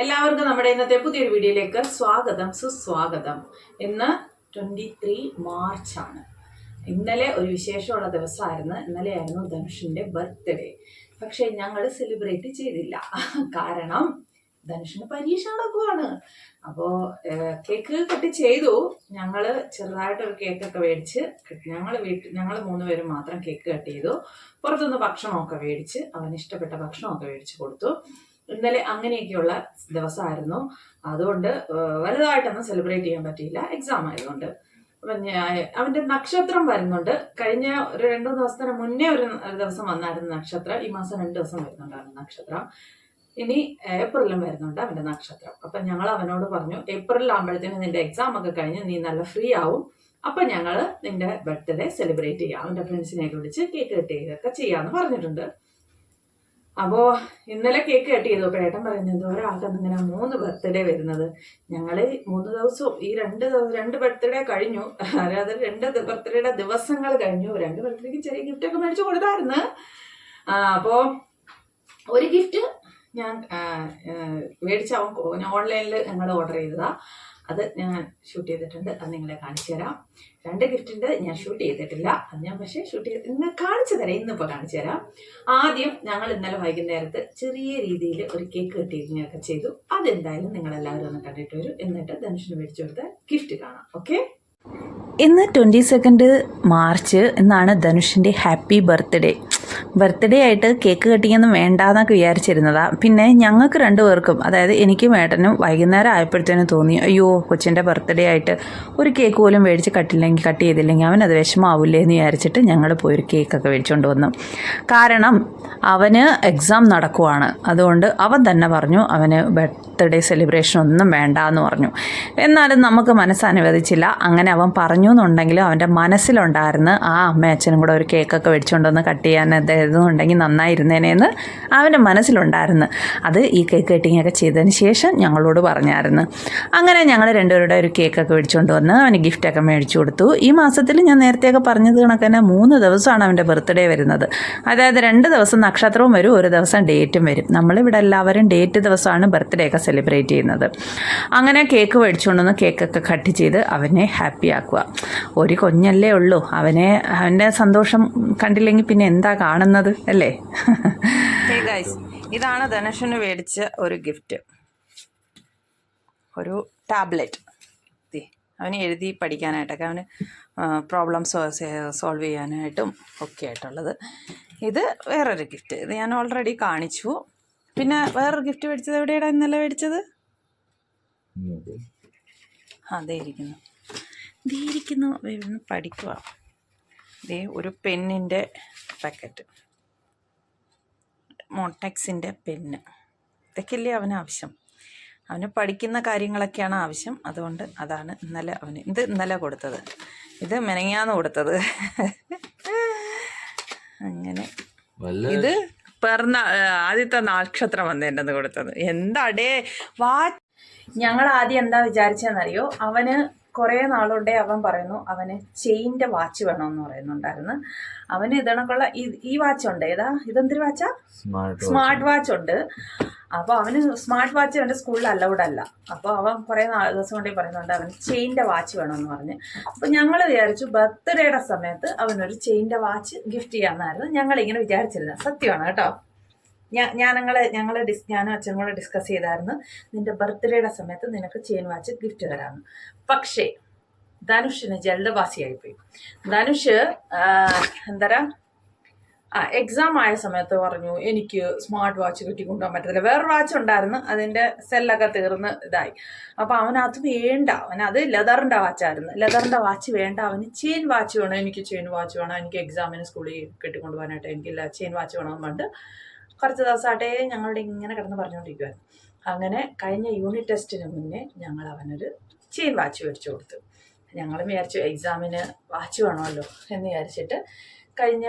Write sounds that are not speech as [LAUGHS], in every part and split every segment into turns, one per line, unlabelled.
എല്ലാവർക്കും നമ്മുടെ ഇന്നത്തെ പുതിയൊരു വീഡിയോയിലേക്ക് സ്വാഗതം സുസ്വാഗതം. ഇന്ന് ട്വന്റി ത്രീ മാർച്ചാണ് ഇന്നലെ ഒരു വിശേഷമുള്ള ദിവസമായിരുന്നു. ഇന്നലെയായിരുന്നു ധനുഷിന്റെ ബർത്ത്ഡേ പക്ഷേ ഞങ്ങൾ സെലിബ്രേറ്റ് ചെയ്തില്ല. കാരണം ധനുഷിന് പരീക്ഷ നടക്കുവാണ് അപ്പോൾ കേക്ക് കട്ട് ചെയ്തു. ഞങ്ങൾ ചെറുതായിട്ടൊരു കേക്കൊക്കെ മേടിച്ച് ഞങ്ങൾ വീട്ടിൽ ഞങ്ങൾ മൂന്ന് പേരും മാത്രം കേക്ക് കട്ട് ചെയ്തു. പുറത്തുനിന്ന് ഭക്ഷണമൊക്കെ മേടിച്ച് അവന് ഇഷ്ടപ്പെട്ട ഭക്ഷണമൊക്കെ മേടിച്ച് കൊടുത്തു. ഇന്നലെ അങ്ങനെയൊക്കെയുള്ള ദിവസമായിരുന്നു. അതുകൊണ്ട് വലുതായിട്ടൊന്നും സെലിബ്രേറ്റ് ചെയ്യാൻ പറ്റിയില്ല. എക്സാം ആയതുകൊണ്ട്. അവന്റെ നക്ഷത്രം വരുന്നുണ്ട്. കഴിഞ്ഞ ഒരു രണ്ടു ദിവസത്തിന് മുന്നേ ഒരു ദിവസം വന്നായിരുന്നു നക്ഷത്രം. ഈ മാസം രണ്ട് ദിവസം വരുന്നുണ്ടായിരുന്നു നക്ഷത്രം. ഇനി ഏപ്രിലും വരുന്നുണ്ട് അവന്റെ നക്ഷത്രം. അപ്പൊ ഞങ്ങൾ അവനോട് പറഞ്ഞു ഏപ്രിലാകുമ്പോഴത്തേനും നിന്റെ എക്സാം ഒക്കെ കഴിഞ്ഞ് നീ നല്ല ഫ്രീ ആവും. അപ്പൊ ഞങ്ങൾ നിന്റെ ബർത്ത്ഡേ സെലിബ്രേറ്റ് ചെയ്യാം. അവന്റെ ഫ്രണ്ട്സിനെയൊക്കെ വിളിച്ച് കേക്ക് കട്ട് ചെയ്യുകയൊക്കെ ചെയ്യാന്ന് പറഞ്ഞിട്ടുണ്ട്. അപ്പോ ഇന്നലെ കേക്ക് കട്ട് ചെയ്തു അപ്പൊ ഏട്ടൻ പറയുന്നത് ഒരാൾക്കാണ് ഇങ്ങനെ മൂന്ന് ബർത്ത്ഡേ വരുന്നത്. ഞങ്ങൾ മൂന്ന് ദിവസവും ഈ രണ്ട് രണ്ട് ബർത്ത്ഡേ കഴിഞ്ഞു. അതായത് രണ്ട് ബർത്ത്ഡേയുടെ ദിവസങ്ങൾ കഴിഞ്ഞു. രണ്ട് ബർത്ത്ഡേക്ക് ചെറിയ ഗിഫ്റ്റ് ഒക്കെ മേടിച്ചു കൊടുത്തായിരുന്നു. അപ്പോ ഒരു ഗിഫ്റ്റ് ഞാൻ മേടിച്ച ഓൺലൈനിൽ ഞങ്ങൾ ഓർഡർ ചെയ്തതാ. അത് ഞാൻ ഷൂട്ട് ചെയ്തിട്ടുണ്ട്. അത് നിങ്ങളെ കാണിച്ചു തരാം. രണ്ട് ഗിഫ്റ്റിന്റെ ഞാൻ ഷൂട്ട് ചെയ്തിട്ടില്ല. അത് ഞാൻ പക്ഷേ ഷൂട്ട് ചെയ്ത് ഇന്ന് കാണിച്ചു തരാം. ഇന്നിപ്പോൾ കാണിച്ചു തരാം. ആദ്യം ഞങ്ങൾ ഇന്നലെ വൈകുന്നേരത്ത് ചെറിയ രീതിയിൽ ഒരു കേക്ക് കിട്ടിയിരുന്നൊക്കെ ചെയ്തു. അതെന്തായാലും നിങ്ങളെല്ലാവരും ഒന്ന് കണ്ടിട്ട് വരും. എന്നിട്ട് ധനുഷിന് മേടിച്ചു കൊടുത്ത ഗിഫ്റ്റ് കാണാം. ഓക്കെ
ഇന്ന് ട്വന്റി സെക്കൻഡ് മാർച്ച് എന്നാണ് ധനുഷിന്റെ ഹാപ്പി ബർത്ത്ഡേ ബർത്ത്ഡേ ആയിട്ട് കേക്ക് കട്ടിങ്ങൊന്നും വേണ്ടാന്നൊക്കെ വിചാരിച്ചിരുന്നതാ. പിന്നെ ഞങ്ങൾക്ക് രണ്ടുപേർക്കും അതായത് എനിക്കും ഏട്ടനും വൈകുന്നേരം ആയപ്പോഴത്തേനും തോന്നി അയ്യോ കൊച്ചിന്റെ ബർത്ത്ഡേ ആയിട്ട് ഒരു കേക്ക് പോലും മേടിച്ച് കട്ടില്ലെങ്കിൽ കട്ട് ചെയ്തില്ലെങ്കിൽ അവൻ അത് വിഷമാവില്ലേ എന്ന് വിചാരിച്ചിട്ട് ഞങ്ങൾ പോയി ഒരു കേക്കൊക്കെ മേടിച്ചുകൊണ്ട് വന്നു. കാരണം അവന് എക്സാം നടക്കുവാണ്. അതുകൊണ്ട് അവൻ തന്നെ പറഞ്ഞു അവന് ബർത്ത്ഡേ സെലിബ്രേഷൻ ഒന്നും വേണ്ട എന്ന് പറഞ്ഞു. എന്നാലും നമുക്ക് മനസ്സനുവദിച്ചില്ല അങ്ങനെ അവൻ പറഞ്ഞു എന്നുണ്ടെങ്കിലും അവന്റെ മനസ്സിലുണ്ടായിരുന്നു ആ അമ്മ അച്ഛനും കൂടെ ഒരു കേക്കൊക്കെ മേടിച്ചുകൊണ്ടൊന്ന് കട്ട് ചെയ്യാൻ എന്നുണ്ടെങ്കിൽ നന്നായിരുന്നേനെന്ന് അവന്റെ മനസ്സിലുണ്ടായിരുന്നു. അത് ഈ കേക്ക് കട്ടിങ് ഒക്കെ ചെയ്തതിന് ശേഷം ഞങ്ങളോട് പറഞ്ഞായിരുന്നു. അങ്ങനെ ഞങ്ങൾ രണ്ടുപേരുടെ ഒരു കേക്കൊക്കെ മേടിച്ചുകൊണ്ട് വന്ന് അവന് ഗിഫ്റ്റൊക്കെ മേടിച്ചു കൊടുത്തു. ഈ മാസത്തിൽ ഞാൻ നേരത്തെയൊക്കെ പറഞ്ഞത് കണക്ക് തന്നെ മൂന്ന് ദിവസമാണ് അവന്റെ ബർത്ത്ഡേ വരുന്നത്. അതായത് രണ്ട് ദിവസം നക്ഷത്രവും വരും ഒരു ദിവസം ഡേറ്റും വരും. നമ്മളിവിടെ എല്ലാവരും ഡേറ്റ് ദിവസമാണ് ബർത്ത്ഡേ ഒക്കെ സെലിബ്രേറ്റ് ചെയ്യുന്നത്. അങ്ങനെ കേക്ക് മേടിച്ചുകൊണ്ടുവന്ന് കേക്കൊക്കെ കട്ട് ചെയ്ത് അവനെ ഹാപ്പി ആക്കുക. ഒരു കൊഞ്ഞല്ലേ ഉള്ളൂ. അവനെ അവന്റെ സന്തോഷം കണ്ടില്ലെങ്കിൽ പിന്നെ എന്താ കാണുന്നത് അല്ലേ? ഗൈസ് ഇതാണ് ധനുഷിന് മേടിച്ച ഒരു ഗിഫ്റ്റ് ഒരു ടാബ്ലറ്റ് അവന് എഴുതി പഠിക്കാനായിട്ടൊക്കെ അവന് പ്രോബ്ലംസ് സോൾവ് ചെയ്യാനായിട്ടും ഒക്കെ ആയിട്ടുള്ളത് ഇത് വേറൊരു ഗിഫ്റ്റ് ഇത് ഞാൻ ഓൾറെഡി കാണിച്ചു. പിന്നെ വേറൊരു ഗിഫ്റ്റ് മേടിച്ചത് എവിടെയാണ് ഇന്നലെ മേടിച്ചത്? അതേ ഇരിക്കുന്നു. ദേ ഇരിക്കുന്നു. പഠിക്കുക ദേ ഒരു പെന്നിന്റെ പാക്കറ്റ്. മോട്ടാക്സിന്റെ പെന്ന്. ഇതൊക്കെയല്ലേ അവന് ആവശ്യം? അവന് പഠിക്കുന്ന കാര്യങ്ങളൊക്കെയാണ് ആവശ്യം. അതുകൊണ്ട് അതാണ് ഇന്നലെ അവന് ഇത് ഇന്നലെ കൊടുത്തത്. ഇത് മെനങ്ങാന്ന് കൊടുത്തത്. അങ്ങനെ. ഇത് പിറന്ന ആദ്യത്തെ നക്ഷത്രം വന്നതിന്റെ കൊടുത്തത്. എന്താടേ വാ.
ഞങ്ങൾ ആദ്യം എന്താ വിചാരിച്ചതെന്നറിയോ? അവന് കുറേ നാളുകൊണ്ടേ അവൻ പറയുന്നു അവന് ചെയിന്റെ വാച്ച് വേണമെന്ന് പറയുന്നുണ്ടായിരുന്നു. അവന് ഇതണക്കുള്ള ഈ വാച്ച് ഉണ്ട്. ഏതാ? ഇതെന്തൊരു വാച്ചാ? സ്മാർട്ട് വാച്ച് ഉണ്ട്. അപ്പോൾ അവന് സ്മാർട്ട് വാച്ച് അവന്റെ സ്കൂളിൽ അലൗഡ് അല്ല. അപ്പോൾ അവൻ കുറെ ദിവസം കൊണ്ടേ പറയുന്നുണ്ട് അവന് ചെയിന്റെ വാച്ച് വേണമെന്ന് പറഞ്ഞ്. അപ്പോൾ ഞങ്ങൾ വിചാരിച്ചു ബർത്ത്ഡേയുടെ സമയത്ത് അവനൊരു ചെയിന്റെ വാച്ച് ഗിഫ്റ്റ് ചെയ്യാമെന്നായിരുന്നു ഞങ്ങൾ ഇങ്ങനെ വിചാരിച്ചിരുന്നത്. സത്യമാണ് കേട്ടോ. ഞാൻ ഞങ്ങൾ ഞങ്ങൾ ഡിസ് ഞാനും അച്ഛനും കൂടെ ഡിസ്കസ് ചെയ്തായിരുന്നു. നിന്റെ ബർത്ത്ഡേയുടെ സമയത്ത് നിനക്ക് ചെയിൻ വാച്ച് ഗിഫ്റ്റ് തരാമെന്ന് പക്ഷേ ധനുഷിന് ജലദവാസിയായിപ്പോയി. ധനുഷ് എന്താ പറയുക ആ എക്സാം ആയ സമയത്ത് പറഞ്ഞു എനിക്ക് സ്മാർട്ട് വാച്ച് കിട്ടിക്കൊണ്ടുപോകാൻ പറ്റത്തില്ല. വേറൊരു വാച്ച് ഉണ്ടായിരുന്നു. അതിന്റെ സെല്ലൊക്കെ തീർന്ന് ഇതായി. അപ്പോൾ അവൻ അത് വേണ്ട. അവൻ അത് ലെതറിന്റെ വാച്ചായിരുന്നു ലെതറിന്റെ വാച്ച് വേണ്ട. അവന് ചെയിൻ വാച്ച് വേണം. എനിക്ക് ചെയിൻ വാച്ച് വേണം. എനിക്ക് എക്സാമിന് സ്കൂളിൽ കിട്ടിക്കൊണ്ടുപോകാനായിട്ട്. എനിക്ക് ചെയിൻ വാച്ച് വേണമെന്ന് പറഞ്ഞിട്ട് കുറച്ച് ദിവസമായിട്ടേ ഞങ്ങളുടെ ഇങ്ങനെ കിടന്ന് പറഞ്ഞുകൊണ്ടിരിക്കുവായിരുന്നു അങ്ങനെ കഴിഞ്ഞ യൂണിറ്റ് ടെസ്റ്റിന് മുന്നേ ഞങ്ങൾ അവനൊരു ചെയിൻ വാച്ച് മേടിച്ചു കൊടുത്തു. ഞങ്ങൾ വിചാരിച്ചു എക്സാമിന് വാച്ച് വേണമല്ലോ എന്ന് വിചാരിച്ചിട്ട് കഴിഞ്ഞ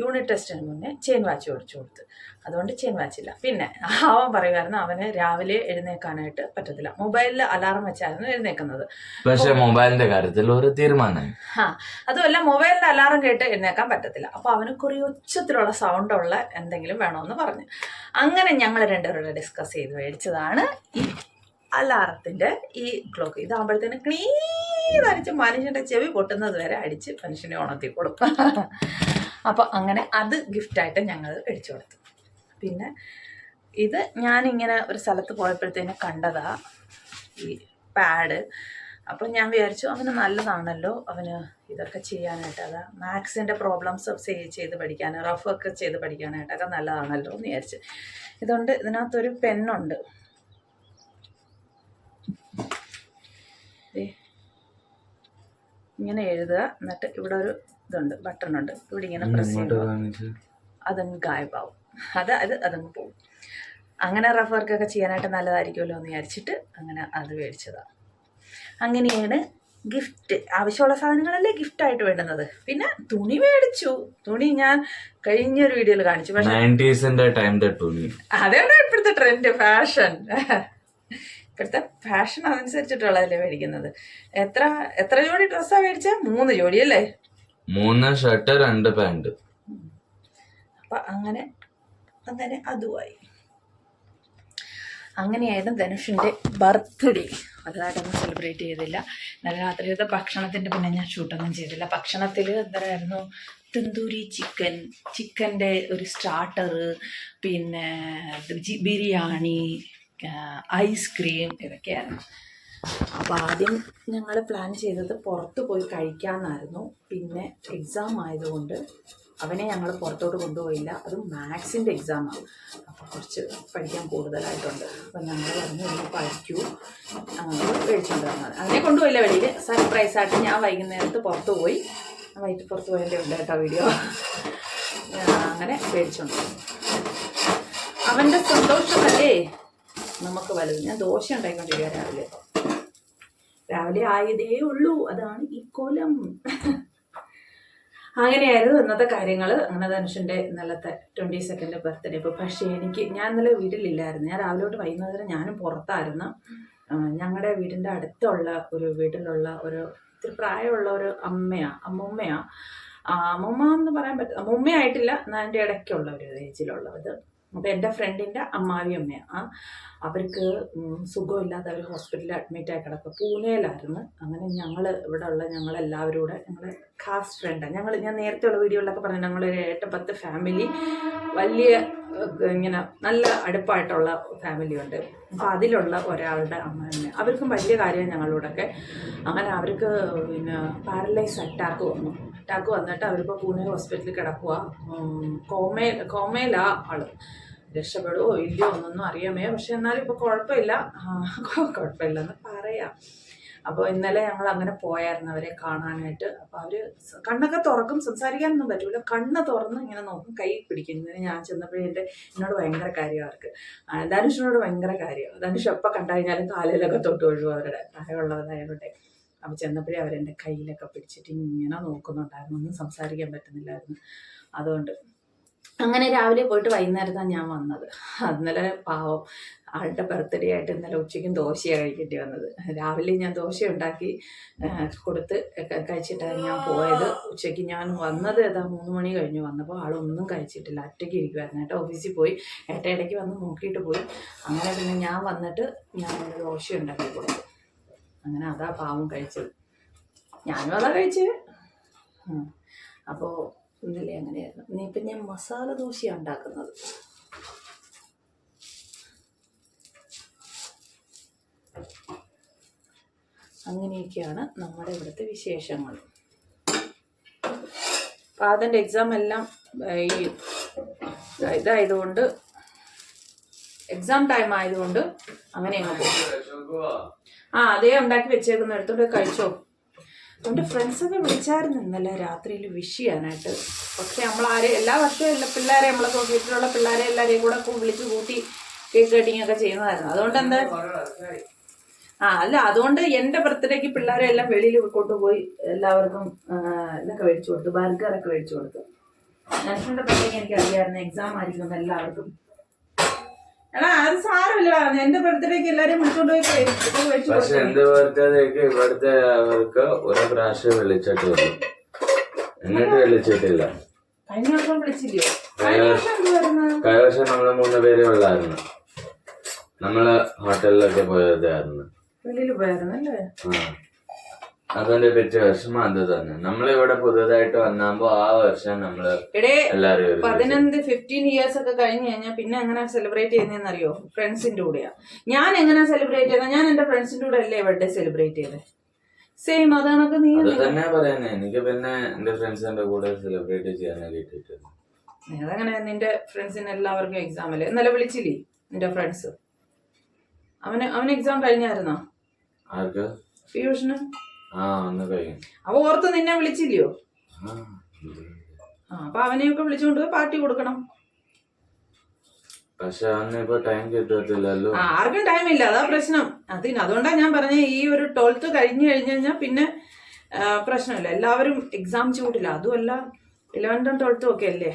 യൂണിറ്റ് ടെസ്റ്റിന് മുന്നേ ചെയിൻ വാച്ച് മേടിച്ചു കൊടുത്ത്. അതുകൊണ്ട് ചെയിൻ വാച്ചില്ല പിന്നെ അവൻ പറയുമായിരുന്നു അവന് രാവിലെ എഴുന്നേക്കാനായിട്ട് പറ്റത്തില്ല. മൊബൈലിൽ അലാറം വെച്ചായിരുന്നു എഴുന്നേക്കുന്നത്.
പക്ഷേ മൊബൈലിന്റെ കാര്യത്തിൽ ഒരു തീരുമാനം
ആ അതുമല്ല മൊബൈലിൽ അലാറം കേട്ട് എഴുന്നേക്കാൻ പറ്റത്തില്ല. അപ്പൊ അവന് കുറേ ഉച്ചത്തിലുള്ള സൗണ്ടുള്ള എന്തെങ്കിലും വേണമെന്ന് പറഞ്ഞു. അങ്ങനെ ഞങ്ങൾ രണ്ടുപേരുടെ ഡിസ്കസ് ചെയ്ത് മേടിച്ചതാണ് ഈ അലാറത്തിന്റെ ഈ ക്ലോക്ക് ഇതാകുമ്പോഴത്തേന് ക്ലീനടിച്ച് മനുഷ്യന്റെ ചെവി പൊട്ടുന്നത് വരെ അടിച്ച് മനുഷ്യനെ ഉണർത്തി കൊടുക്കും. അപ്പോൾ അങ്ങനെ അത് ഗിഫ്റ്റായിട്ട് ഞങ്ങൾ മേടിച്ചു കൊടുത്തു. പിന്നെ ഇത് ഞാനിങ്ങനെ ഒരു സ്ഥലത്ത് പോയപ്പോഴത്തേന് കണ്ടതാ ഈ പാഡ് അപ്പം ഞാൻ വിചാരിച്ചു അവന് നല്ലതാണല്ലോ അവന് ഇതൊക്കെ ചെയ്യാനായിട്ട്. അത് മാത്സിന്റെ പ്രോബ്ലംസ് ചെയ്ത് പഠിക്കാൻ റഫ് ഒക്കെ ചെയ്ത് പഠിക്കാനായിട്ടൊക്കെ നല്ലതാണല്ലോ എന്ന് വിചാരിച്ചു. ഇതുകൊണ്ട് ഇതിനകത്തൊരു പെണ്ണുണ്ട് ഇങ്ങനെ എഴുതുക. എന്നിട്ട് ഇവിടെ ഒരു ഇതുണ്ട് ബട്ടൺ ഉണ്ട്. ഇവിടെ ഇങ്ങനെ പ്രസ് ചെയ്യുക. അതങ്ങ് ഗായബാവും. അത് അത് അതങ്ങ് പോകും അങ്ങനെ റഫ് വർക്കൊക്കെ ചെയ്യാനായിട്ട് നല്ലതായിരിക്കുമല്ലോ എന്ന് വിചാരിച്ചിട്ട് അങ്ങനെ അത് മേടിച്ചതാണ് അങ്ങനെയാണ് ഗിഫ്റ്റ് ആവശ്യമുള്ള സാധനങ്ങളല്ലേ ഗിഫ്റ്റായിട്ട് വേണ്ടുന്നത്. പിന്നെ തുണി മേടിച്ചു. തുണി ഞാൻ കഴിഞ്ഞ ഒരു വീഡിയോയിൽ കാണിച്ചു. പക്ഷേ അതാണ് ഇപ്പോഴത്തെ ട്രെൻഡ് ഫാഷൻ ഇപ്പോഴത്തെ ഫാഷൻ അതനുസരിച്ചിട്ടുള്ളതല്ലേ മേടിക്കുന്നത്? എത്ര എത്ര ജോഡി ഡ്രസ്സാ മേടിച്ച? മൂന്ന് ജോഡി അല്ലേ
മൂന്ന് ഷർട്ട് രണ്ട് പാന്റ്
അപ്പൊ അങ്ങനെ അങ്ങനെ അതുമായി. അങ്ങനെയായിരുന്നു ധനുഷിന്റെ ബർത്ത്ഡേ. അതായിട്ടൊന്നും സെലിബ്രേറ്റ് ചെയ്തില്ല. നല്ല രാത്രിയിലത്തെ ഭക്ഷണത്തിന്റെ പിന്നെ ഞാൻ ഷൂട്ടൊന്നും ചെയ്തില്ല. ഭക്ഷണത്തിൽ എന്തായിരുന്നു? തന്തൂരി ചിക്കൻ ചിക്കന്റെ ഒരു സ്റ്റാർട്ടർ പിന്നെ ബിരിയാണി ഐസ്ക്രീം ഇതൊക്കെയായിരുന്നു. അപ്പോൾ ആദ്യം ഞങ്ങൾ പ്ലാൻ ചെയ്തത് പുറത്ത് പോയി കഴിക്കാമെന്നായിരുന്നു പിന്നെ എക്സാം ആയതുകൊണ്ട് അവനെ ഞങ്ങൾ പുറത്തോട്ട് കൊണ്ടുപോയില്ല. അതും മാത്സിന്റെ എക്സാമാണ് അപ്പോൾ കുറച്ച് പഠിക്കാൻ കൂടുതലായിട്ടുണ്ട്. അപ്പം ഞങ്ങൾ പറഞ്ഞു ഒന്ന് പഠിക്കൂ. കഴിച്ചുകൊണ്ടിരുന്നത് അവനെ കൊണ്ടുപോയില്ല വെളിയിൽ സർപ്രൈസ് ആയിട്ട് ഞാൻ വൈകുന്നേരത്ത് പുറത്ത് പോയി. വൈകിട്ട് പുറത്ത് പോയതിന്റെ ഉണ്ട് കേട്ടോ വീഡിയോ അങ്ങനെ മേടിച്ചുകൊണ്ട് വന്നു അവന്റെ സന്തോഷമല്ലേ? നമുക്ക് വലുത്. ഞാൻ ദോശ ഉണ്ടായിക്കൊണ്ടിരിക്കുക രാവിലെ രാവിലെ ആയതേ ഉള്ളൂ. അതാണ് ഈ കൊലം. അങ്ങനെയായിരുന്നു ഇന്നത്തെ കാര്യങ്ങൾ അങ്ങനെ ധനുഷിന്റെ ഇന്നലത്തെ ട്വന്റി സെക്കൻഡ് ബർത്ത്ഡേ ഇപ്പോൾ പക്ഷേ എനിക്ക് ഞാൻ ഇന്നലെ വീട്ടിലില്ലായിരുന്നു. ഞാൻ രാവിലെ തൊട്ട് വൈകുന്നേരം ഞാനും പുറത്തായിരുന്നു. ഞങ്ങളുടെ വീടിന്റെ അടുത്തുള്ള ഒരു വീട്ടിലുള്ള ഒരു ഇത്തിരി പ്രായമുള്ള ഒരു അമ്മയാണ് അമ്മുമ്മയാണ് അമ്മുമ്മ എന്ന് പറയാൻ പറ്റും അമ്മുമ്മയായിട്ടില്ല. എന്നാൽ എന്റെ ഇടയ്ക്കുള്ള ഒരു ഏജിലുള്ളത് അപ്പോൾ എന്റെ ഫ്രണ്ടിന്റെ അമ്മാവി അമ്മയാണ് അവർക്ക് സുഖമില്ലാതെ അവർ ഹോസ്പിറ്റലിൽ അഡ്മിറ്റായി കിടക്കുക. പൂനെയിലായിരുന്നു. അങ്ങനെ ഞങ്ങൾ ഇവിടെ ഉള്ള ഞങ്ങളെല്ലാവരും കൂടെ ഞങ്ങൾ ഖാസ് ഫ്രണ്ടാണ് ഞങ്ങൾ ഞാൻ നേരത്തെ ഉള്ള വീഡിയോയിലൊക്കെ പറഞ്ഞു ഞങ്ങളൊരു എട്ട് പത്ത് ഫാമിലി വലിയ ഇങ്ങനെ നല്ല അടുപ്പായിട്ടുള്ള ഫാമിലി ഉണ്ട്. അപ്പോൾ അതിലുള്ള ഒരാളുടെ അമ്മ അവർക്കും വലിയ കാര്യമാണ് ഞങ്ങളോടൊക്കെ. അങ്ങനെ അവർക്ക് പിന്നെ പാരലൈസ് അറ്റാക്ക് വന്നു. അറ്റാക്ക് വന്നിട്ട് അവരിപ്പോൾ പൂനെ ഹോസ്പിറ്റലിൽ കിടക്കുക കോമേ കോമയിലാണ് ആൾ. രക്ഷപ്പെടുമോ ഇല്ലയോ എന്നൊന്നും അറിയാമേ. പക്ഷെ എന്നാലും ഇപ്പോൾ കുഴപ്പമില്ല. കുഴപ്പമില്ല. എന്ന് പറയാം. അപ്പോൾ ഇന്നലെ ഞങ്ങൾ അങ്ങനെ പോയായിരുന്നു അവരെ കാണാനായിട്ട്. അപ്പോൾ അവർ കണ്ണൊക്കെ തുറക്കും. സംസാരിക്കാനൊന്നും പറ്റൂല. കണ്ണ് തുറന്ന് ഇങ്ങനെ നോക്കും. കൈ പിടിക്കും. ഇന്നലെ ഞാൻ ചെന്നപ്പോഴേ എന്റെ എന്നോട് ഭയങ്കര കാര്യം അവർക്ക്. ധനുഷിനോട് ഭയങ്കര കാര്യം ധനുഷ് എപ്പോൾ കണ്ടു കഴിഞ്ഞാലും കാലിലൊക്കെ തൊട്ട് ഒഴിവ് അവരുടെ പ്രായമുള്ളവരായതുകൊണ്ടേ അപ്പോൾ ചെന്നപ്പോഴേ അവരെന്റെ കയ്യിലൊക്കെ പിടിച്ചിട്ട് ഇങ്ങനെ നോക്കുന്നുണ്ടായിരുന്നു. ഒന്നും സംസാരിക്കാൻ പറ്റുന്നില്ലായിരുന്നു. അതുകൊണ്ട് അങ്ങനെ രാവിലെ പോയിട്ട് വൈകുന്നേരത്താണ് ഞാൻ വന്നത്. അന്നലെ പാവം ആളുടെ ബർത്ത്ഡേ ആയിട്ട് ഇന്നലെ ഉച്ചയ്ക്കും ദോശയാണ് കഴിക്കേണ്ടി വന്നത്. രാവിലെ ഞാൻ ദോശ ഉണ്ടാക്കി കൊടുത്ത് കഴിച്ചിട്ടാണ് ഞാൻ പോയത്. ഉച്ചയ്ക്ക് ഞാൻ വന്നത് ഏതാ മൂന്ന് മണി കഴിഞ്ഞ്. വന്നപ്പോൾ ആളൊന്നും കഴിച്ചിട്ടില്ല. ഒറ്റയ്ക്ക് ഇരിക്കുമായിരുന്നു ഏട്ടാ ഓഫീസിൽ പോയി. ഏട്ട ഇടയ്ക്ക് വന്ന് നോക്കിയിട്ട് പോയി. അങ്ങനെ പിന്നെ ഞാൻ വന്നിട്ട് ഞാൻ ദോശ ഉണ്ടാക്കി കൊടുത്തു. അങ്ങനെ അതാ പാവം കഴിച്ചത്. ഞാനും അതാ കഴിച്ചത്. അപ്പോൾ ഇന്നലെ അങ്ങനെയായിരുന്നു. ഇനിയിപ്പം ഞാൻ മസാല ദോശയാണ് ഉണ്ടാക്കുന്നത്. അങ്ങനെയൊക്കെയാണ് നമ്മുടെ ഇവിടുത്തെ വിശേഷങ്ങൾ. അതിന്റെ എക്സാം എല്ലാം ഈ ഇതായതുകൊണ്ട് എക്സാം ടൈം ആയതുകൊണ്ട് അങ്ങനെ ആ അതേ ഉണ്ടാക്കി വെച്ചേക്കുന്ന എടുത്തോണ്ട് കഴിച്ചോ? എന്റെ ഫ്രണ്ട്സൊക്കെ വിളിച്ചായിരുന്നു ഇന്നലെ രാത്രിയിൽ വിഷ് ചെയ്യാനായിട്ട്. പക്ഷെ നമ്മൾ ആരെ എല്ലാ വർഷവും എല്ലാ പിള്ളേരെ നമ്മളെ സൊസൈറ്റിയിലുള്ള പിള്ളേരെ എല്ലാവരെയും കൂടെ വിളിച്ച് കൂട്ടി കേക്ക് കട്ടിങ് ഒക്കെ ചെയ്യുന്നതായിരുന്നു. അതുകൊണ്ട് എന്താ? ആ അല്ല അതുകൊണ്ട് എന്റെ ബർത്ത്ഡേക്ക് പിള്ളേരെ എല്ലാം വെളിയിൽ കൊണ്ടുപോയി എല്ലാവർക്കും ഇതൊക്കെ മേടിച്ചു കൊടുത്തു ബർഗറൊക്കെ മേടിച്ചു കൊടുത്തു. നഷ്ടന്റെ ബർത്ത്ഡേക്ക് എനിക്ക് അറിയാമായിരുന്നു എക്സാം ആയിരിക്കും എല്ലാവർക്കും. എടാ അത് സാരമില്ല. എന്റെ ബർത്ത്ഡേക്ക് എല്ലാരും വിളിച്ചോണ്ട് പോയി കഴി-
പക്ഷെ എന്റെ ബർത്ത്ഡേക്ക് ഇവിടുത്തെ അവർക്ക് ഒരു പ്രാവശ്യം വിളിച്ചിട്ട് വന്നു. എന്നിട്ട് വിളിച്ചിട്ടില്ല.
കഴിഞ്ഞ വർഷം വിളിച്ചില്ലയോ കഴിഞ്ഞ വർഷം
നമ്മൾ മൂന്ന് പേരെ ഉള്ളായിരുന്നു. നമ്മൾ ഹോട്ടലിലൊക്കെ പോയതായിരുന്നു.
വെളിയിൽ പോയായിരുന്നു
അതിന്റെ പിറ്റേ വർഷം അത് തന്നെ. നമ്മളിവിടെ പുതുതായിട്ട് വന്നാകുമ്പോ ആ വർഷം
നമ്മൾ
എല്ലാരും.
പതിനഞ്ച് ഫിഫ്റ്റീൻ ഇയേഴ്സ് ഒക്കെ കഴിഞ്ഞ് കഴിഞ്ഞാൽ പിന്നെ എങ്ങനെ സെലിബ്രേറ്റ് ചെയ്യുന്നതെന്ന് അറിയോ ഫ്രണ്ട്സിന്റെ കൂടെയാ. ഞാൻ എങ്ങനെ സെലിബ്രേറ്റ് ചെയ്യുന്നത് ഞാൻ എന്റെ ഫ്രണ്ട്സിന്റെ കൂടെ അല്ലേ ബർത്ത്ഡേ സെലിബ്രേറ്റ് ചെയ്തത് സെയിം അതാണൊക്കെ നീ
തന്നെ പറയുന്നേ. എനിക്ക് പിന്നെ എന്റെ ഫ്രണ്ട്സിന്റെ കൂടെ സെലിബ്രേറ്റ് ചെയ്യാൻ
അതങ്ങനെ നിന്റെ ഫ്രണ്ട്സിന് എല്ലാവർക്കും എക്സാം അല്ലേ? ഇന്നലെ വിളിച്ചില്ലേ നിന്റെ ഫ്രണ്ട്സ് അവന് അവന് എക്സാം കഴിഞ്ഞായിരുന്നോ?
ആർക്ക്?
പീയൂഷിന്?
കഴിയും
ഓർത്ത് നിന്നെ വിളിച്ചില്ലയോ? അപ്പൊ അവനെയൊക്കെ വിളിച്ചുകൊണ്ട് പാർട്ടി കൊടുക്കണം.
പക്ഷെ അന്ന് ഇപ്പൊ ടൈം കിട്ടത്തില്ലല്ലോ
ആർക്കും ടൈം ഇല്ല. അതാ പ്രശ്നം. അതിന് അതുകൊണ്ടാ ഞാൻ പറഞ്ഞ ഈ ഒരു ട്വൽത്ത് കഴിഞ്ഞു കഴിഞ്ഞു കഴിഞ്ഞാൽ പിന്നെ പ്രശ്നമില്ല. എല്ലാവരും എക്സാം ചൂടില്ല അതുമല്ല ഇലവൻത്തും ട്വൽത്തും ഒക്കെ അല്ലേ?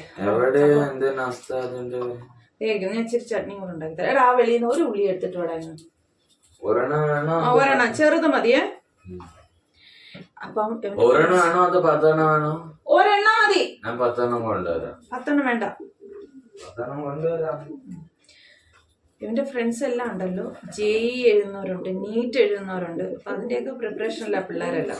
ഞാൻ ഇച്ചിരി ചട്നി കൂടെ ഉണ്ടാക്കി തരാം. എടാ ആ വെളിയിൽ നിന്ന് ഒരു ഉള്ളി എടുത്തിട്ട് വിടാ.
ഒരെണ്ണം
ചെറുത് മതിയേ. അപ്പം
ഒരെണ്ണം വേണോ അതോ പത്തെണ്ണം വേണോ?
ഒരെണ്ണം മതി.
ഞാൻ പത്തെണ്ണം കൊണ്ടുവരാം.
പത്തെണ്ണം വേണ്ട.
പത്തെണ്ണം കൊണ്ടുവരാം.
ഇവന്റെ ഫ്രണ്ട്സ് എല്ലാം ഉണ്ടല്ലോ. ജെഇ എഴുതുന്നവരുണ്ട് നീറ്റ് എഴുതുന്നവരുണ്ട്. അപ്പൊ അതിന്റെയൊക്കെ പ്രിപ്പറേഷനില്ല പിള്ളേരെല്ലാം.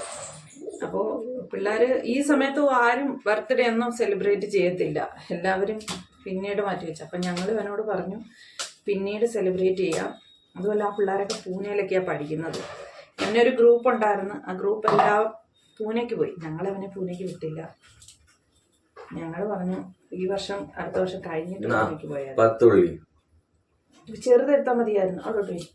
അപ്പോൾ പിള്ളേർ ഈ സമയത്ത് ആരും ബർത്ത്ഡേ ഒന്നും സെലിബ്രേറ്റ് ചെയ്യത്തില്ല. എല്ലാവരും പിന്നീട് മാറ്റി വെച്ചു. അപ്പം ഞങ്ങൾ ഇവനോട് പറഞ്ഞു പിന്നീട് സെലിബ്രേറ്റ് ചെയ്യാം. അതുപോലെ ആ പിള്ളേരൊക്കെ പൂനെയിലൊക്കെയാണ് പഠിക്കുന്നത്. പിന്നെ ഒരു ഗ്രൂപ്പ് ഉണ്ടായിരുന്നു. ആ ഗ്രൂപ്പ് എല്ലാം പൂനെക്ക് പോയി. ഞങ്ങൾ അവനെ പൂനെക്ക് വിട്ടില്ല. ഞങ്ങൾ പറഞ്ഞു ഈ വർഷം അടുത്ത വർഷം കഴിഞ്ഞിട്ട്. പൂനെക്ക് പോയാൽ ചെറുതെടുത്താൽ മതിയായിരുന്നു. അവിടെ പോയി.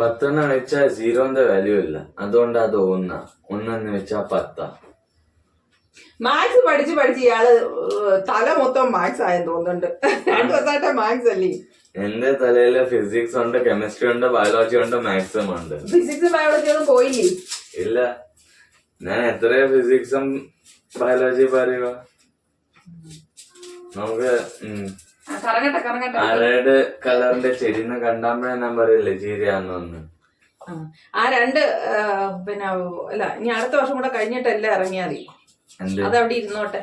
പത്തെണ്ണം വെച്ചാ സീറോന്റെ വാല്യൂ ഇല്ല. അതുകൊണ്ട് അത് ഒന്ന. ഒന്നെന്ന് വെച്ചാ പത്താ.
മാത്സ് പഠിച്ച് പഠിച്ച് ഇയാൾ തല മൊത്തം മാത്സ് ആയെന്ന് തോന്നുന്നുണ്ട്. രണ്ടു ദിവസമായിട്ട് മാത്സ് അല്ലേ?
എന്റെ തലയിൽ ഫിസിക്സ് ഉണ്ട് കെമിസ്ട്രി ഉണ്ട് ബയോളജി ഉണ്ട് മാത്സും ഉണ്ട്.
ഫിസിക്സും ബയോളജി ഒന്നും പോയില്ലേ?
ഇല്ല. ഞാൻ എത്രയോ ഫിസിക്സും ബയോളജി പറയുക? നമുക്ക് റെഡ് കളറിന്റെ ചെരിന്ന് കണ്ടാമ്പഴേ ഞാൻ പറയില്ലേ ചീരയാന്നൊന്ന്
ആ. രണ്ട് പിന്നെ അല്ല ഇനി അടുത്ത വർഷം കൂടെ കഴിഞ്ഞിട്ടല്ലേ ഇറങ്ങിയാൽ മതി അതവിടെ ഇരുന്നോട്ടെ.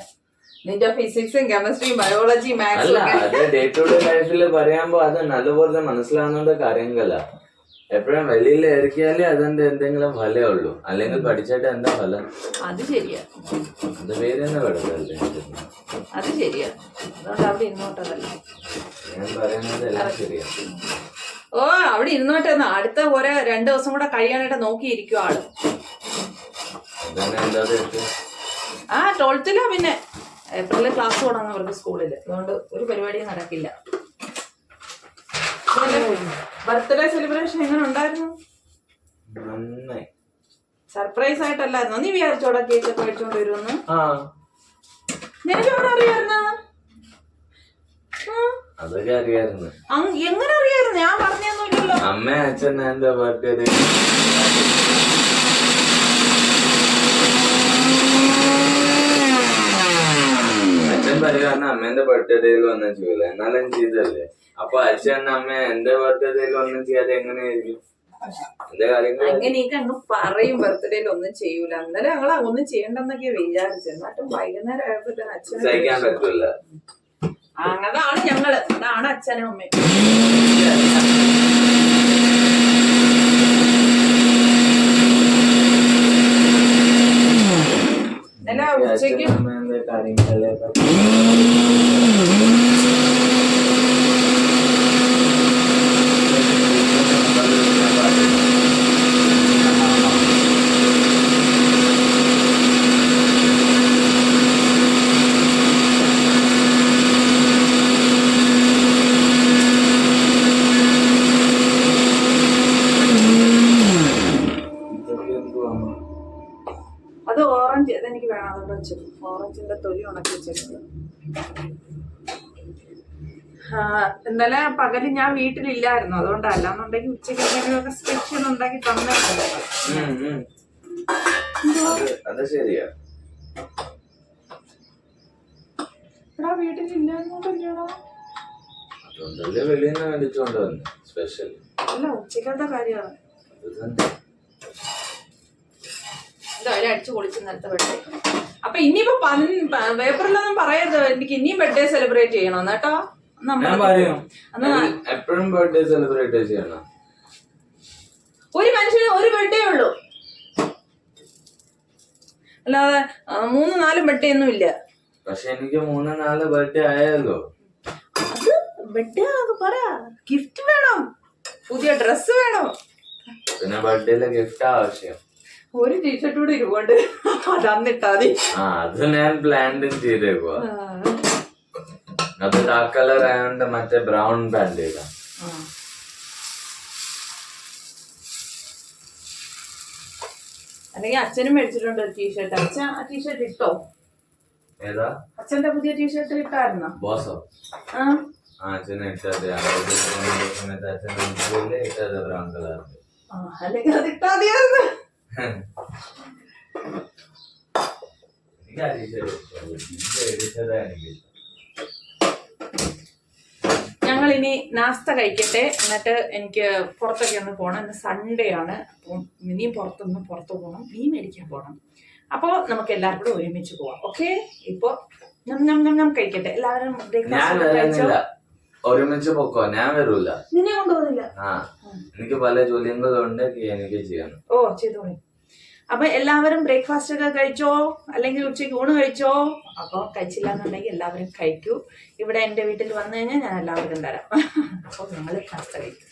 നിന്റെ ഫിസിക്സും കെമിസ്ട്രിയും ബയോളജി മാത്സും
അല്ല അത് ഡേ ടു ഡേ ലൈഫിൽ പറയുമ്പോ അത് നല്ലപോലെ മനസ്സിലാവുന്ന കാര്യങ്ങളല്ല. എപ്പോഴും വെളിയിൽ ഇറക്കിയാലേ അതിന്റെ എന്തെങ്കിലും ഫലേ ഉള്ളൂ. അല്ലെങ്കിൽ പഠിച്ചിട്ട് എന്താ ഫലം?
അത് ശരിയാ.
അത് പേര് തന്നെ പഠിച്ചല്ലേ
അത് ശരിയാ. അതുകൊണ്ട് അവിടെ ഇരുന്നോട്ടതല്ലേ.
ഞാൻ പറയുന്നത് എല്ലാം ശരിയാ.
ഓ അവിടെ ഇരുന്നോട്ടെ എന്നാ അടുത്ത ഓരോ രണ്ടു ദിവസം കൂടെ കഴിയാനായിട്ട് നോക്കിയിരിക്കും ആൾ.
അതന്നെ എന്താ
ആ ട്വൽത്തിലാ പിന്നെ. ഏപ്രിലിൽ ക്ലാസ് തുടങ്ങും അവർക്ക് സ്കൂളിൽ അതുകൊണ്ട് ഒരു പരിപാടിയും നടക്കില്ല. ബർത്ത്ഡേ സെലിബ്രേഷൻ എങ്ങനെ ഉണ്ടായിരുന്നു?
നന്നായി.
സർപ്രൈസ് ആയിട്ടല്ലായിരുന്നു? നീ വിചാരിച്ചോടാ കേക്ക് ഒക്കെ മേടിച്ചോണ്ട് വരുമെന്ന്? അറിയായിരുന്നു?
അതൊക്കെ അറിയായിരുന്നു.
എങ്ങനെ അറിയായിരുന്നു? ഞാൻ പറഞ്ഞൊന്നുമില്ലല്ലോ.
അമ്മ അച്ഛൻ എന്താ ബർത്ത്ഡേ പറയുകയാണ് അമ്മേന്റെ ബർത്ത്ഡേയിൽ ഒന്നും ചെയ്യൂല എന്നാലും ചെയ്തല്ലേ അപ്പൊ അച്ഛൻ അമ്മ എന്റെ ബർത്ത്ഡേയിൽ ഒന്നും ചെയ്യാതെ എങ്ങനെയായിരിക്കും?
അങ്ങനെയൊക്കെ അങ്ങ് പറയും ബർത്ത്ഡേയിൽ ഒന്നും ചെയ്യൂല. അന്നേരം ഞങ്ങൾ ഒന്നും ചെയ്യണ്ടെന്നൊക്കെ വിചാരിച്ചു. എന്നിട്ടും വൈകുന്നേരം ആയപ്പോഴത്തേന് അച്ഛൻ
സഹിക്കാൻ പറ്റില്ല
അതാണ് ഞങ്ങൾ. അതാണ് അച്ഛനും അമ്മയും. അല്ല ഉച്ചയ്ക്ക്
അച്ഛൻ അമ്മേന്റെ കാര്യങ്ങളൊക്കെ ഇതൊക്കെ എന്തുവാ
അത് ഓറഞ്ച് അതെനിക്ക് വേണം അതുകൊണ്ട് വെച്ചു തൊലി ഉണക്കി വെച്ചിട്ടുണ്ട്
ആ, ഇന്നലെ പകൽ ഞാൻ വീട്ടിലില്ലായിരുന്നു. അതുകൊണ്ടല്ല. എന്നുണ്ടെങ്കിൽ ഉച്ചയ്ക്ക് എന്തെങ്കിലുമൊക്കെ സ്പെഷ്യൽ ഉണ്ടാക്കി തന്നെ വീട്ടിലില്ലായിരുന്നോണ്ടല്ലേടാ
സ്പെഷ്യൽ
അല്ല ഉച്ചക്കത്തെ കാര്യമാണ്. എന്തായാലും അടിച്ചു പൊളിച്ച് നേരത്തെ ബർത്ത്ഡേ അപ്പൊ ഇനിയിപ്പോ പേപ്പറിലൊന്നും പറയരുത്. എനിക്ക് ഇനിയും ബർത്ത്ഡേ സെലിബ്രേറ്റ് ചെയ്യണം കേട്ടോ
എപ്പോഴും ബർത്ത്ഡേ സെലിബ്രേറ്റ് ചെയ്യണം.
ഒരു മനുഷ്യന് ഒരു ബർത്ത്ഡേ ഉള്ളൂ. അല്ലാതെ മൂന്ന് നാല് ബർത്ത്ഡേ ഒന്നും ഇല്ല.
പക്ഷെ എനിക്ക് മൂന്ന് നാല് ബർത്ത്ഡേ ആയല്ലോ.
അത് ബർത്ത്ഡേ പറ. ഗിഫ്റ്റ് വേണം. പുതിയ ഡ്രസ് വേണം.
പിന്നെ ബർത്ത്ഡേയിലെ ഗിഫ്റ്റ് ആവശ്യം.
ഒരു ടീഷർട്ട് കൂടി ഇരുപണ്ട് അത് മതി
ആ അത് ഞാൻ പ്ലാൻ ചെയ്തേക്കുവാ. അത് ഡാർക്ക് കളർ ആയതുകൊണ്ട് മറ്റേ ബ്രൗൺ ഇടാം.
ആ. അല്ലെങ്കിൽ അച്ഛനും മേടിച്ചിട്ടുണ്ട് ഒരു ടീഷർട്ട് അച്ഛൻ ആ ടീഷർട്ട് ഇട്ടോ?
ഏതാ?
അച്ഛന്റെ പുതിയ ടീഷർട്ട് ഇട്ടായിരുന്നോ?
ബോസോ?
ആ.
അച്ഛനെ ഇട്ടത്. അങ്ങോട്ട് പോകുന്ന സമയത്ത് അച്ഛൻ ഇട്ടില്ലേ ഇട്ടത് ബ്രൗൺ കളർ
അല്ലെങ്കിൽ അത് ഇട്ടാ ഞങ്ങൾ ഇനി നാസ്ത കഴിക്കട്ടെ. എന്നിട്ട് എനിക്ക് പുറത്തൊക്കെ ഒന്ന് പോകണം ഇന്ന് സൺഡേ ആണ്. അപ്പം ഇനിയും പുറത്തൊന്ന് പുറത്ത് പോകണം മീൻ മേടിക്കാൻ പോകണം അപ്പോൾ നമുക്ക് എല്ലാവരും കൂടെ ഒരുമിച്ച് പോവാം. ഓക്കെ ഇപ്പോൾ നം നം നം നം കഴിക്കട്ടെ. എല്ലാവരും
ഒരുമിച്ച് പോക്കോ? ഞാൻ വരൂല.
നിന്നെ കൊണ്ടുപോകുന്നില്ല.
ആ. എനിക്ക് പല ജോലികളുണ്ട് എനിക്ക് ചെയ്യണം
ഓ ചെയ്തോളി. അപ്പൊ എല്ലാവരും ബ്രേക്ക്ഫാസ്റ്റ് ഒക്കെ കഴിച്ചോ? അല്ലെങ്കിൽ ഉച്ചയ്ക്ക് ഊണ് കഴിച്ചോ? അപ്പൊ കഴിച്ചില്ല എന്നുണ്ടെങ്കിൽ എല്ലാവരും കഴിക്കൂ. ഇവിടെ എന്റെ വീട്ടിൽ വന്നു കഴിഞ്ഞാൽ ഞാൻ എല്ലാവർക്കും തരാം. അപ്പോൾ നിങ്ങൾ നാസ്ത കഴിക്കും.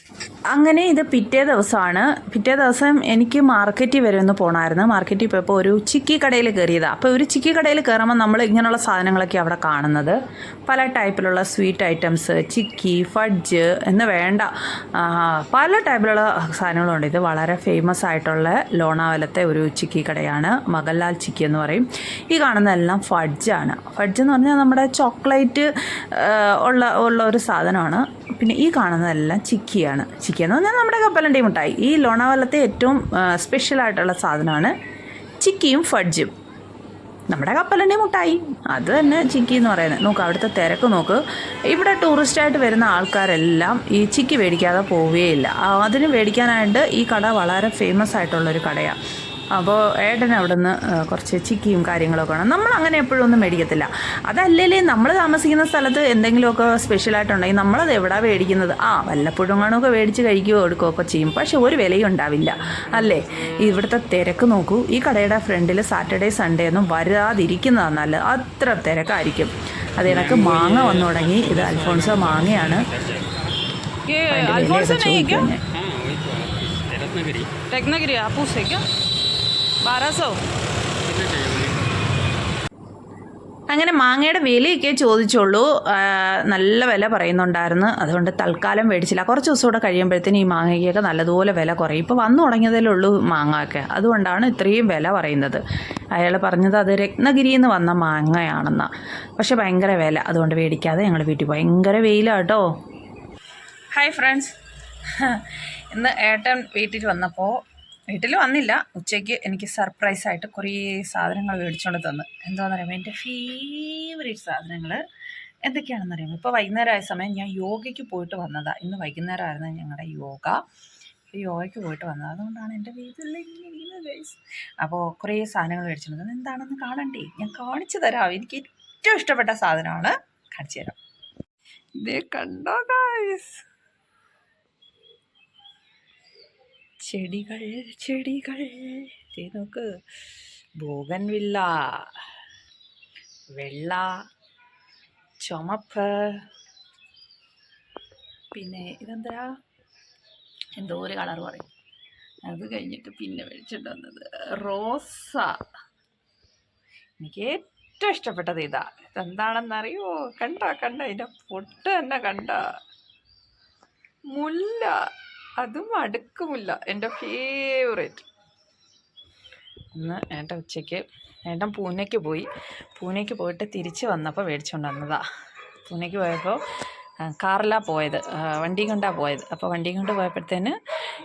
അങ്ങനെ ഇത് പിറ്റേ ദിവസമാണ്. പിറ്റേ ദിവസം എനിക്ക് മാർക്കറ്റിൽ വരെ ഒന്ന് പോകണമായിരുന്നു മാർക്കറ്റിൽ പോയപ്പോൾ ഒരു ചിക്കി കടയിൽ കയറിയതാണ് അപ്പോൾ ഒരു ചിക്കി കടയിൽ കയറുമ്പോൾ നമ്മൾ ഇങ്ങനെയുള്ള സാധനങ്ങളൊക്കെ അവിടെ കാണുന്നത്. പല ടൈപ്പിലുള്ള സ്വീറ്റ് ഐറ്റംസ് ചിക്കി ഫഡ്ജ് എന്ന് വേണ്ട പല ടൈപ്പിലുള്ള സാധനങ്ങളുണ്ട്. ഇത് വളരെ ഫേമസ് ആയിട്ടുള്ള ലോണാവലത്തെ ഒരു ചിക്കി കടയാണ്. മകൻലാൽ ചിക്കി എന്ന് പറയും. ഈ കാണുന്നതെല്ലാം ഫഡ്ജാണ് ഫഡ്ജ് എന്ന് പറഞ്ഞാൽ നമ്മുടെ ചോക്ലേറ്റ് ഉള്ള ഉള്ള ഒരു സാധനമാണ്. പിന്നെ ഈ കാണുന്നതെല്ലാം ചിക്കിയാണ്. ചിക്കി എന്ന് പറഞ്ഞാൽ നമ്മുടെ കപ്പലണ്ടി മിഠായി. ഈ ലോണാവലത്തെ ഏറ്റവും സ്പെഷ്യൽ ആയിട്ടുള്ള സാധനമാണ് ചിക്കിയും ഫഡ്ജും. നമ്മുടെ കപ്പലണ്ടി മുട്ടായി അത് തന്നെ ചിക്കി എന്ന് പറയുന്നത്. നോക്ക് അവിടുത്തെ തിരക്ക് നോക്ക്. ഇവിടെ ടൂറിസ്റ്റായിട്ട് വരുന്ന ആൾക്കാരെല്ലാം ഈ ചിക്കി മേടിക്കാതെ പോവുകയില്ല. അതിന് മേടിക്കാനായിട്ട് ഈ കട വളരെ ഫേമസ് ആയിട്ടുള്ളൊരു കടയാണ്. അപ്പോൾ ഏട്ടൻ അവിടെ നിന്ന് കുറച്ച് ചിക്കിയും കാര്യങ്ങളൊക്കെ വേണം. നമ്മൾ അങ്ങനെ എപ്പോഴും ഒന്നും മേടിക്കത്തില്ല. അതല്ലേ നമ്മൾ താമസിക്കുന്ന സ്ഥലത്ത് എന്തെങ്കിലുമൊക്കെ സ്പെഷ്യലായിട്ടുണ്ടെങ്കിൽ നമ്മളത് എവിടെ മേടിക്കുന്നത്? ആ വല്ലപ്പോഴും കാണുമൊക്കെ മേടിച്ച് കഴിക്കുകയോ എടുക്കുകയൊക്കെ ചെയ്യും. പക്ഷെ ഒരു വിലയും ഉണ്ടാവില്ല. അല്ലേ? ഇവിടുത്തെ തിരക്ക് നോക്കൂ. ഈ കടയുടെ ഫ്രണ്ടിൽ സാറ്റർഡേ സൺഡേ ഒന്നും വരാതിരിക്കുന്നതാണ് നല്ലത്. അത്ര തിരക്കായിരിക്കും. അത് കണക്ക് മാങ്ങ വന്നു തുടങ്ങി. ഇത് അൽഫോൺസ മാങ്ങയാണ്. അതിന്റെ ടെക്നഗിരി ചോദിക്കാൻ ഞാൻ
रत्नागिरी
रत्नागिरी हापूस है क्या बारह सौ
അങ്ങനെ മാങ്ങയുടെ വിലയൊക്കെ ചോദിച്ചുള്ളൂ ആ, നല്ല വില പറയുന്നുണ്ടായിരുന്നു അതുകൊണ്ട് തൽക്കാലം മേടിച്ചില്ല കുറച്ച് ദിവസം കൂടെ കഴിയുമ്പോഴത്തേന് ഈ മാങ്ങയ്ക്കൊക്കെ നല്ലതുപോലെ വില കുറയും ഇപ്പോൾ വന്നു തുടങ്ങിയതല്ലേ ഉള്ളൂ മാങ്ങയൊക്കെ അതുകൊണ്ടാണ് ഇത്രയും വില പറയുന്നത് അയാൾ പറഞ്ഞത് അത് രത്നഗിരിയിൽ നിന്ന് വന്ന മാങ്ങയാണെന്നാണ് പക്ഷെ ഭയങ്കര വില അതുകൊണ്ട് മേടിക്കാതെ ഞങ്ങൾ വീട്ടിൽ ഭയങ്കര വെയിലാണ് കേട്ടോ ഹായ് ഫ്രണ്ട്സ് [LAUGHS] ഇന്ന് ഏട്ടൻ വീട്ടിൽ വന്നപ്പോൾ വീട്ടിൽ വന്നില്ല. ഉച്ചയ്ക്ക് എനിക്ക് സർപ്രൈസ് ആയിട്ട് കുറേ സാധനങ്ങൾ മേടിച്ചുകൊണ്ട് തന്നു. എന്താണെന്ന് പറയുമ്പോൾ എന്റെ ഫേവറേറ്റ് സാധനങ്ങൾ എന്തൊക്കെയാണെന്ന് അറിയാമോ ഇപ്പോൾ വൈകുന്നേരമായ സമയം ഞാൻ യോഗയ്ക്ക് പോയിട്ട് വന്നതാണ് ഇന്ന് വൈകുന്നേരമായിരുന്നു ഞങ്ങളുടെ യോഗ. യോഗയ്ക്ക് പോയിട്ട് വന്നത്. അതുകൊണ്ടാണ് എന്റെ വീട്ടിൽ അപ്പോൾ കുറേ സാധനങ്ങൾ മേടിച്ചിട്ടുണ്ട് എന്താണെന്ന് കാണണ്ടേ? ഞാൻ കാണിച്ചു തരാം. എനിക്ക് ഏറ്റവും ഇഷ്ടപ്പെട്ട സാധനമാണ് കാണിച്ചു തരാം. കണ്ടോ ഗൈസ് ചെടികൾ ചെടികൾ. നോക്ക്. ബോഗൻവില്ല വെള്ള ചുമപ്പ്. പിന്നെ ഇതെന്താ? എന്തോ ഒരു കളർ പറയും. അത് കഴിഞ്ഞിട്ട് പിന്നെ മേടിച്ചിട്ട് വന്നത് റോസ. എനിക്ക് ഏറ്റവും ഇഷ്ടപ്പെട്ടത് ഇതാ. ഇതെന്താണെന്നറിയോ? കണ്ട കണ്ട? ഇതിന്റെ പൊട്ട് തന്നെ കണ്ട? മുല്ല. അതും അടുക്കുമില്ല. എന്റെ ഫേവറേറ്റ് ഇന്ന് ഏട്ട ഉച്ചയ്ക്ക് ഏട്ടൻ പൂനെക്ക് പോയി. പൂനെക്ക് പോയിട്ട് തിരിച്ച് വന്നപ്പോൾ മേടിച്ചുകൊണ്ട് വന്നതാ പൂനെക്ക് പോയപ്പോൾ കാറിലാണ് പോയത്. വണ്ടി കൊണ്ടാണ് പോയത്. അപ്പോൾ വണ്ടി കൊണ്ട് പോയപ്പോഴത്തേന്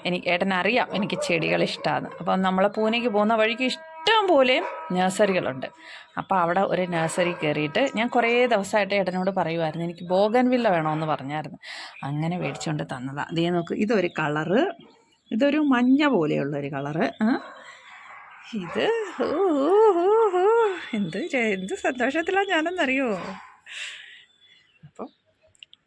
എനിക്ക് ഏട്ടനറിയാം എനിക്ക് ചെടികൾ ഇഷ്ടമാണ് അപ്പോൾ നമ്മൾ പൂനെക്ക് പോകുന്ന വഴിക്ക് ഇഷ്ടം പോലെ നഴ്സറികളുണ്ട്. അപ്പോൾ അവിടെ ഒരു നഴ്സറി കയറിയിട്ട് ഞാൻ കുറേ ദിവസമായിട്ട് ഏട്ടനോട് പറയുമായിരുന്നു എനിക്ക് ബോഗൻവില്ല വേണമെന്ന് പറഞ്ഞായിരുന്നു. അങ്ങനെ മേടിച്ചുകൊണ്ട് തന്നതാണ് അതേ നോക്ക് ഇതൊരു കളറ് ഇതൊരു മഞ്ഞ പോലെയുള്ള ഒരു കളറ് ഇത്. എന്ത് എന്ത് സന്തോഷത്തിലാണ് ഞാനെന്നറിയോ? അപ്പം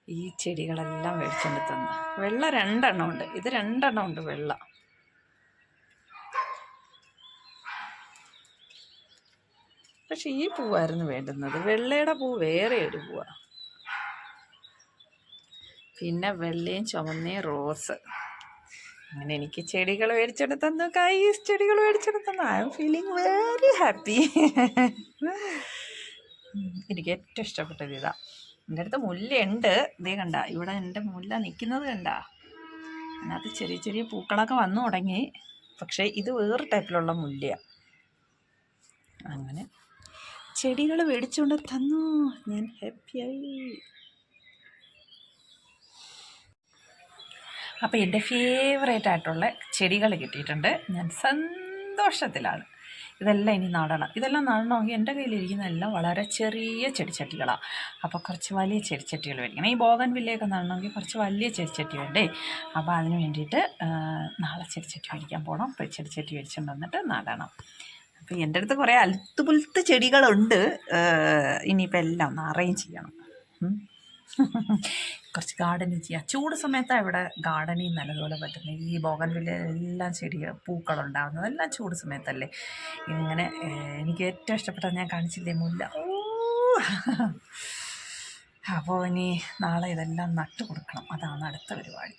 ഈ ചെടികളെല്ലാം മേടിച്ചുകൊണ്ട് തന്ന വെള്ള രണ്ടെണ്ണം ഉണ്ട്. ഇത് രണ്ടെണ്ണം ഉണ്ട് വെള്ള. പക്ഷെ ഈ പൂവായിരുന്നു വേണ്ടുന്നത്. വെള്ളയുടെ പൂ വേറെ ഒരു പൂവാണ് പിന്നെ വെള്ളയും ചുമന്നേ റോസ്. അങ്ങനെ എനിക്ക് ചെടികൾ മേടിച്ചെടുത്തെന്ന് തന്നു കൈസ് ചെടികൾ മേടിച്ചെടുത്തെന്ന്. I am feeling very happy എനിക്ക് ഏറ്റവും ഇഷ്ടപ്പെട്ടത് ഇതാ. എന്റെ അടുത്ത് മുല്ലയുണ്ട്. ഇതേ കണ്ട ഇവിടെ എന്റെ മുല്ല നിൽക്കുന്നത് കണ്ട. അതിനകത്ത് ചെറിയ ചെറിയ പൂക്കളൊക്കെ വന്നു തുടങ്ങി. പക്ഷേ ഇത് വേറെ ടൈപ്പിലുള്ള മുല്ലയാണ് അങ്ങനെ ചെടികൾ മേടിച്ചുകൊണ്ട് തന്നു? ഞാൻ ഹാപ്പിയായി. അപ്പോൾ എന്റെ ഫേവറേറ്റ് ആയിട്ടുള്ള ചെടികൾ കിട്ടിയിട്ടുണ്ട്. ഞാൻ സന്തോഷത്തിലാണ്. ഇതെല്ലാം ഇനി നടണം. ഇതെല്ലാം നടണമെങ്കിൽ എന്റെ കയ്യിലിരിക്കുന്നതെല്ലാം വളരെ ചെറിയ ചെടിച്ചട്ടികളാണ് അപ്പോൾ കുറച്ച് വലിയ ചെടിച്ചട്ടികൾ മേടിക്കണം. ഈ ബോഗൻ വില്ലയൊക്കെ നടണമെങ്കിൽ കുറച്ച് വലിയ ചെടിച്ചട്ടി വേണ്ടേ? അപ്പോൾ അതിന് വേണ്ടിയിട്ട് നാളെ ചെടിച്ചട്ടി മേടിക്കാൻ പോകണം ചെടിച്ചട്ടി മേടിച്ചുകൊണ്ട് വന്നിട്ട് നടണം. അപ്പോൾ എന്റെ അടുത്ത് കുറേ അലുത്തുപുലുത്ത് ചെടികളുണ്ട്. ആ, ഇനിയിപ്പോൾ എല്ലാം ഒന്ന് അറേഞ്ച് ചെയ്യണം. കുറച്ച് ഗാർഡനിങ് ചെയ്യാം. ചൂട് സമയത്താണ് ഇവിടെ ഗാർഡനിങ് നല്ലതുപോലെ പറ്റുന്നത് ഈ ബോഗൻവില്ല എല്ലാം ചെടി പൂക്കളുണ്ടാകുന്നത് എല്ലാം ചൂട് സമയത്തല്ലേ. ഇങ്ങനെ എനിക്ക് ഏറ്റവും ഇഷ്ടപ്പെട്ടത് ഞാൻ കാണിച്ചില്ലേ മുല്ല? ഓ അപ്പോൾ ഇനി നാളെ ഇതെല്ലാം നട്ടു കൊടുക്കണം അതാണ് അടുത്ത പരിപാടി.